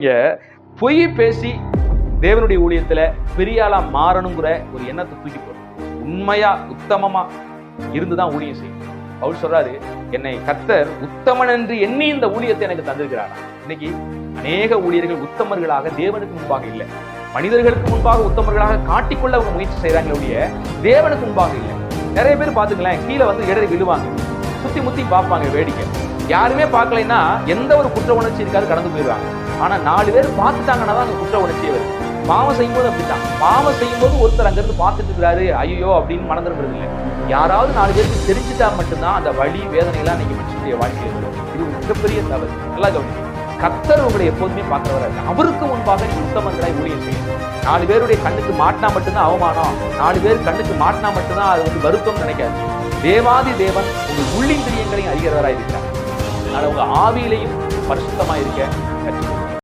இங்க பொய் பேசி தேவனுடைய ஊழியத்துல பெரிய மாறணுங்கிற ஒரு எண்ணத்தை தூக்கி போடும் உண்மையா உத்தமமா இருந்துதான் ஊழியம் செய்யும். அவர் சொல்றாரு என்னை கர்த்தர் உத்தமன் என்று எண்ணி இந்த ஊழியத்தை எனக்கு தந்திருக்கிறாரா? இன்னைக்கு அநேக ஊழியர்கள் உத்தமர்களாக தேவனுக்கு முன்பாக இல்லை. மனிதர்களுக்கு முன்பாக உத்தமர்களாக காட்டிக்கொள்ள அவங்க முயற்சி செய்றாங்களே ஒழிய தேவனுக்கு முன்பாக இல்லை. நிறைய பேர் பாத்துக்கலாம் கீழே வந்து இடறி விழுவாங்க. சுத்தி முத்தி பார்ப்பாங்க வேடிக்கை. யாருமே பார்க்கலைன்னா எந்த ஒரு குற்ற உணர்ச்சி இருக்காது கடந்து போயிடுவாங்க. ஆனா நாலு பேர் பார்த்துட்டாங்கன்னா தான் அந்த குற்ற உணர்ச்சியே வருது பாவம் செய்யும்போது அப்படித்தான். பாவம் செய்யும்போது ஒருத்தர் அங்கிருந்து பார்த்துட்டு இருக்கிறாரு ஐயோ அப்படின்னு மனதிருக்கிறது இல்லை. யாராவது நாலு பேருக்கு தெரிஞ்சுட்டா மட்டும்தான் அந்த வழி வேதனையெல்லாம் இன்னைக்கு மனுஷனுடைய வாழ்க்கையில் இருக்கும். இது மிகப்பெரிய தவறு. நல்லா கவனிக்கும் கத்தர் உங்களை எப்போதுமே பார்க்கிறவராக அவருக்கு முன்பாக நீ உத்தமங்களாய் ஊழியம் செய்யும் நாலு பேருடைய கண்ணுக்கு மாட்டினா மட்டும்தான் அவமானம். நாலு பேர் கண்ணுக்கு மாட்டினா மட்டும்தான் அது வந்து வருத்தம் நினைக்காது தேவாதி தேவன் உங்கள் உள்ளிந்திரியங்களையும் அறிகிறவராக இருக்கிறார் அதனால உங்கள் ஆவியிலையும் பரிசுத்தமாக இருக்க கற்றுக்கொள்ளுங்க